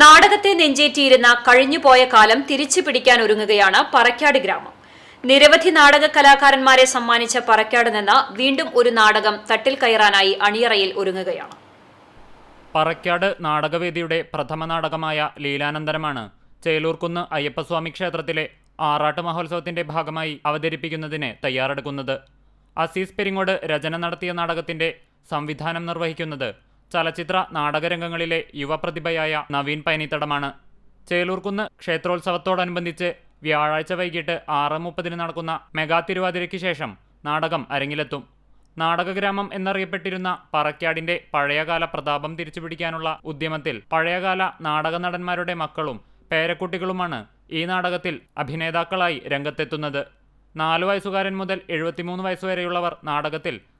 നാടകത്തെ നെഞ്ചേറ്റിയിരുന്ന കഴിഞ്ഞുപോയ കാലം തിരിച്ചു പിടിക്കാൻ ഒരുങ്ങുകയാണ് പറക്കാട് ഗ്രാമം. നിരവധി നാടക കലാകാരന്മാരെ സമ്മാനിച്ച പറക്കാട് നിന്ന് വീണ്ടും ഒരു നാടകം തട്ടിൽ കയറാനായി അണിയറയിൽ ഒരുങ്ങുകയാണ്. പറക്കാട് നാടകവേദിയുടെ പ്രഥമ നാടകമായ ലീലാനന്ദനമാണ് ചേലൂർക്കുന്ന് അയ്യപ്പസ്വാമി ക്ഷേത്രത്തിലെ ആറാട്ട് മഹോത്സവത്തിന്റെ ഭാഗമായി അവതരിപ്പിക്കുന്നതിന് തയ്യാറെടുക്കുന്നത്. അസീസ് പെരിങ്ങോട് രചന നടത്തിയ നാടകത്തിന്റെ സംവിധാനം നിർവഹിക്കുന്നത് ചലച്ചിത്ര നാടകരംഗങ്ങളിലെ യുവപ്രതിഭയായ നവീൻ പൈനിത്തടമാണ്. ചേലൂർക്കുന്ന് ക്ഷേത്രോത്സവത്തോടനുബന്ധിച്ച് വ്യാഴാഴ്ച വൈകിട്ട് ആറ് മുപ്പതിന് നടക്കുന്ന മെഗാ തിരുവാതിരയ്ക്ക് ശേഷം നാടകം അരങ്ങിലെത്തും. നാടകഗ്രാമം എന്നറിയപ്പെട്ടിരുന്ന പറക്കാടിന്റെ പഴയകാല പ്രതാപം തിരിച്ചുപിടിക്കാനുള്ള ഉദ്യമത്തിൽ പഴയകാല നാടക നടന്മാരുടെ മക്കളും പേരക്കുട്ടികളുമാണ് ഈ നാടകത്തിൽ അഭിനേതാക്കളായി രംഗത്തെത്തുന്നത്. നാലു വയസ്സുകാരൻ മുതൽ എഴുപത്തിമൂന്ന് വയസ്സുവരെയുള്ളവർ നാടകത്തിൽ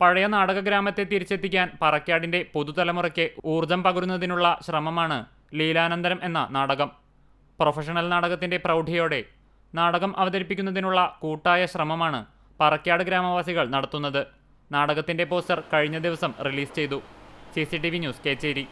പഴയ നാടക ഗ്രാമത്തെ തിരിച്ചെത്തിക്കാൻ പറക്കാടിന്റെ പുതുതലമുറയ്ക്ക് ഊർജം പകരുന്നതിനുള്ള ശ്രമമാണ് ലീലാനന്ദരം എന്ന നാടകം. പ്രൊഫഷണൽ നാടകത്തിന്റെ പ്രൗഢിയോടെ നാടകം അവതരിപ്പിക്കുന്നതിനുള്ള കൂട്ടായ ശ്രമമാണ് പറക്കാട് ഗ്രാമവാസികൾ നടത്തുന്നത്. നാടകത്തിന്റെ പോസ്റ്റർ കഴിഞ്ഞ ദിവസം റിലീസ് ചെയ്തു. C news Kecheri.